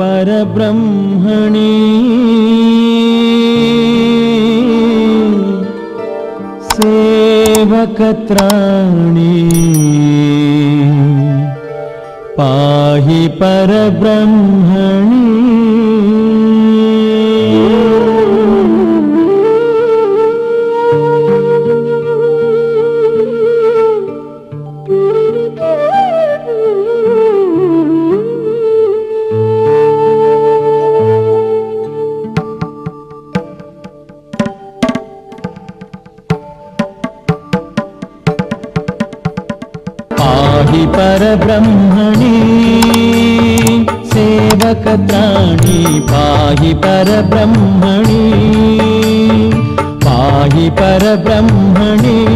परब्रह्मणि। सेवकत्राणि। पाहि परब्रह्मणि परब्रह्मणि। सेवकत्राणि पाहि परब्रह्मणि। पाहि परब्रह्मणि।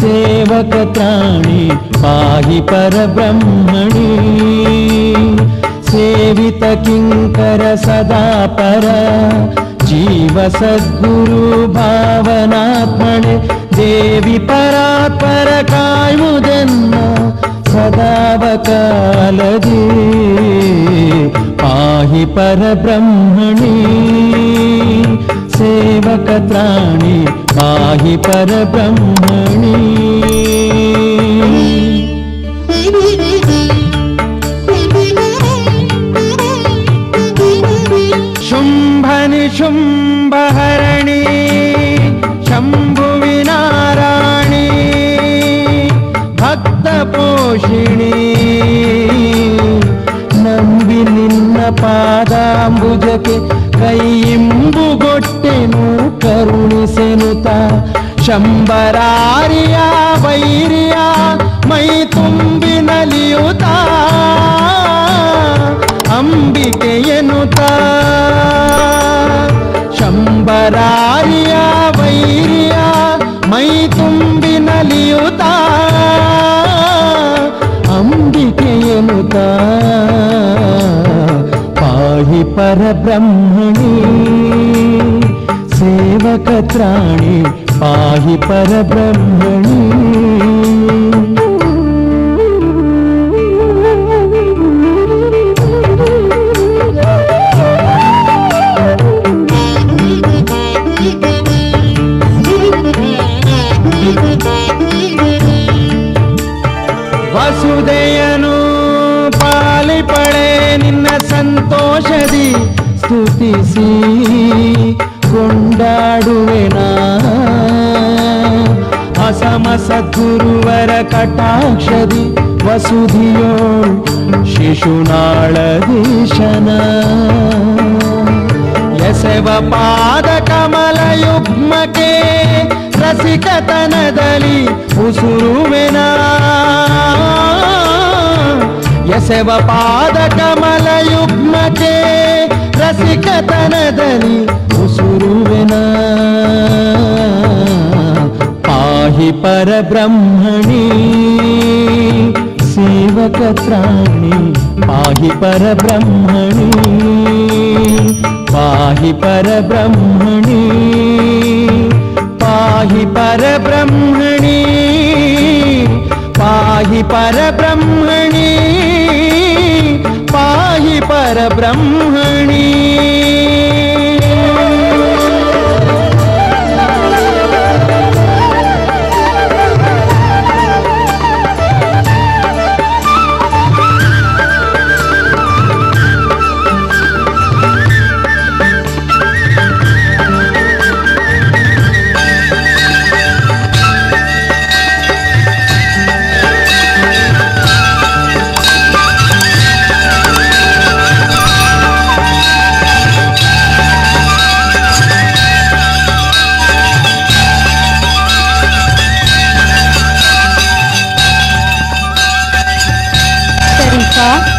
सेवकत्राणि पाहि परब्रह्मणि। सेवित किङ्कर सदा पर। जीव सद्गुरु भावनात्मने। देवि परात्परकाय कालदे। पाहि परब्रह्मणि। सेवकत्राणि पाहि परब्रह्मणि। शुम्भनि शुम्भहरणि ಪಾದಾಂಬುಜಕ್ಕೆ ಕೈಯಿಂಬುಗೊಟ್ಟೆನು ಕರುಣಿಸೆನುತ ಶಂಬರಾರಿಯ ವೈರಿಯ ಮೈ ತುಂಬಿ ನಲಿಯುತ್ತ ಅಂಬಿಕೆ ಎನ್ನುತ್ತ ಪರಬ್ರಹ್ಮಣಿ ಸೇವಕ ತ್ರಾಣಿ ಪಾಹಿ ಪರಬ್ರಹ್ಮಣಿ ವಸುದೆಯನು ಪಾಲಿಪಡೆ ನಿನ್ನ ಸಂತೋಷದಿ ಸ್ತುತಿಸಿ ಕೊಂಡಾಡುವೆನ. ಅಸಮ ಸದ್ಗುರುವರ ಕಟಾಕ್ಷದಿ ವಸುಧಿಯೋಳ್ ಶಿಶುನಾಳದೀಶನ. ಎಸೆವ ಪಾದ ಕಮಲ ಯುಗ್ಮಕ್ಕೆ ರಸಿಕತನದಲ್ಲಿ ಉಸುರುವೆನ. ಎಸೆವ ಪಾದ ಕಮಲ ಯುಗ್ಮಕ್ಕೆ ರಸಿಕತನದಲ್ಲಿ ಉಸುರುವೆನ ಪಾಹಿ ಪರಬ್ರಹ್ಮಣಿ ಸೇವಕ ತ್ರಾಣಿ ಪಾಹಿ ಪರಬ್ರಹ್ಮಣಿ ಪಾಹಿ ಪರಬ್ರಹ್ಮಣಿ ಪಾಹಿ ಪರಬ್ರಹ್ಮಣಿ ಪಾಹಿ ಪರಬ್ರಹ್ಮಣಿ ಪಾಹಿ ಪರಬ್ರಹ್ಮಣಿ Sir.